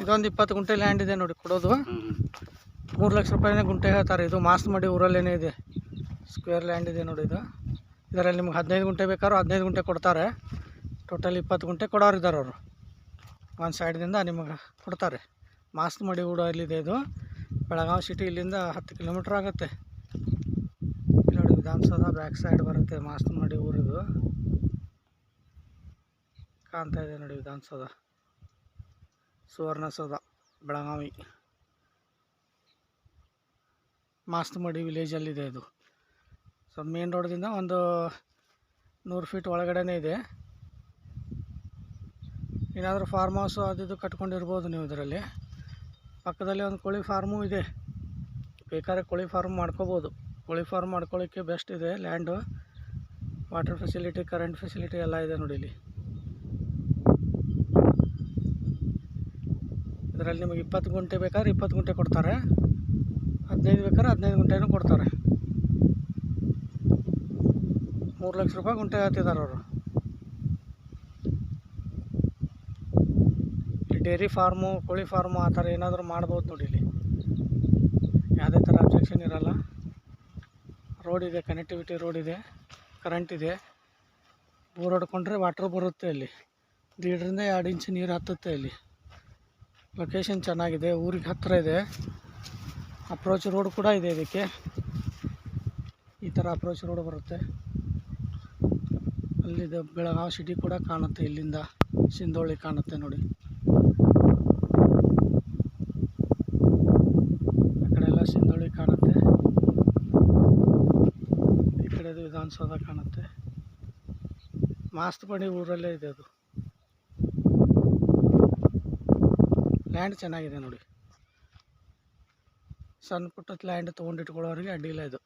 ಇದೊಂದು ಇಪ್ಪತ್ತು ಗುಂಟೆ ಲ್ಯಾಂಡ್ ಇದೆ ನೋಡಿ ಕೊಡೋದು. ಮೂರು ಲಕ್ಷ ರೂಪಾಯಿನೇ ಗುಂಟೆ ಹೇಳ್ತಾರೆ. ಇದು ಮಾಸ್ ಮಾಡಿ ಊರಲ್ಲೇನೇ ಇದೆ. ಸ್ಕ್ವೇರ್ ಲ್ಯಾಂಡ್ ಇದೆ ನೋಡಿ ಇದು. ಇದರಲ್ಲಿ ನಿಮ್ಗೆ ಹದಿನೈದು ಗುಂಟೆ ಬೇಕಾದ್ರೂ ಹದಿನೈದು ಗುಂಟೆ ಕೊಡ್ತಾರೆ. ಟೋಟಲ್ ಇಪ್ಪತ್ತು ಗುಂಟೆ ಕೊಡೋರು ಇದ್ದಾರೆ ಅವರು. ಒಂದು ಸೈಡ್ದಿಂದ ನಿಮಗೆ ಕೊಡ್ತಾರೆ. ಮಾಸ್ ಮಾಡಿ ಊರಲ್ಲಿದೆ ಇದು. ಬೆಳಗಾವಿ ಸಿಟಿ ಇಲ್ಲಿಂದ ಹತ್ತು ಕಿಲೋಮೀಟ್ರ್ ಆಗುತ್ತೆ. ಇಲ್ಲಿ ನೋಡಿ ವಿಧಾನಸೌಧ ಬ್ಯಾಕ್ ಸೈಡ್ ಬರುತ್ತೆ ಮಾಸ್ತ್ ಮಾಡಿ ಊರಿದು. ಕಾಣ್ತಾ ಇದೆ ನೋಡಿ ವಿಧಾನಸೌಧ. ಸುವರ್ಣಸೌಧ, ಬೆಳಗಾವಿ. ಮಾಸ್ತಮಡಿ ವಿಲೇಜಲ್ಲಿದೆ ಇದು. ಸೊ ಮೇನ್ ರೋಡ್ದಿಂದ ಒಂದು ನೂರು ಫೀಟ್ ಒಳಗಡೆನೇ ಇದೆ. ಏನಾದರೂ ಫಾರ್ಮ್ ಹೌಸು ಅದು ಇದು ಕಟ್ಕೊಂಡಿರ್ಬೋದು ನೀವು ಇದರಲ್ಲಿ. ಪಕ್ಕದಲ್ಲಿ ಒಂದು ಕೋಳಿ ಫಾರ್ಮು ಇದೆ. ಬೇಕಾದ್ರೆ ಕೋಳಿ ಫಾರ್ಮ್ ಮಾಡ್ಕೋಬೋದು. ಕೋಳಿ ಫಾರ್ಮ್ ಮಾಡ್ಕೊಳ್ಳೋಕ್ಕೆ ಬೆಸ್ಟ್ ಇದೆ. Land water facility current facility ಎಲ್ಲ ಇದೆ ನೋಡಿ ಇಲ್ಲಿ. ಇದರಲ್ಲಿ ನಿಮಗೆ ಇಪ್ಪತ್ತು ಗುಂಟೆ ಬೇಕಾದ್ರೆ ಇಪ್ಪತ್ತು ಗುಂಟೆ ಕೊಡ್ತಾರೆ. ಹದಿನೈದು ಬೇಕಾದ್ರೆ ಹದಿನೈದು ಗುಂಟೆನೂ ಕೊಡ್ತಾರೆ. ಮೂರು ಲಕ್ಷ ರೂಪಾಯಿ ಗುಂಟೆ ಹಾಕ್ತಿದ್ದಾರೆ ಅವರು. ಡೈರಿ ಫಾರ್ಮು, ಕೋಳಿ ಫಾರ್ಮು ಆ ಥರ ಏನಾದರೂ ಮಾಡ್ಬೋದು ನೋಡಿ ಇಲ್ಲಿ. ಯಾವುದೇ ಥರ ಅಬ್ಜೆಕ್ಷನ್ ಇರಲ್ಲ. ರೋಡ್ ಇದೆ ಕನೆಕ್ಟಿವಿಟಿ ರೋಡ್ ಇದೆ ಕರೆಂಟ್ ಇದೆ. ಬೋರ್ ಹೊಡ್ಕೊಂಡ್ರೆ ವಾಟ್ರ್ ಬರುತ್ತೆ ಅಲ್ಲಿ ಲೀಡ್ರಿಂದ ಎರಡು ಇಂಚು ನೀರು ಹತ್ತುತ್ತೆ ಇಲ್ಲಿ. ಲೊಕೇಶನ್ ಚೆನ್ನಾಗಿದೆ, ಊರಿಗೆ ಹತ್ತಿರ ಇದೆ. ಅಪ್ರೋಚ್ ರೋಡ್ ಕೂಡ ಇದೆ ಇದಕ್ಕೆ. ಈ ಥರ ಅಪ್ರೋಚ್ ರೋಡ್ ಬರುತ್ತೆ. ಅಲ್ಲಿದೆ ಬೆಳಗಾವಿ ಸಿಟಿ ಕೂಡ ಕಾಣುತ್ತೆ, ಇಲ್ಲಿಂದ ಸಿಂಧೋಳಿ ಕಾಣುತ್ತೆ ನೋಡಿ. ಆ ಕಡೆ ಎಲ್ಲ ಸಿಂಧೋಳಿ ಕಾಣುತ್ತೆ. ಈ ಕಡೆದು ವಿಧಾನಸೌಧ ಕಾಣುತ್ತೆ. ಮಾಸ್ತಪಡಿ ಊರಲ್ಲೇ ಇದೆ ಅದು. ಲ್ಯಾಂಡ್ ಚೆನ್ನಾಗಿದೆ ನೋಡಿ. ಸಣ್ಣ ಪುಟ್ಟದ ಲ್ಯಾಂಡ್ ತೊಗೊಂಡಿಟ್ಕೊಳ್ಳೋರಿಗೆ ಅಡ್ಡಿಲ್ಲ ಇದು.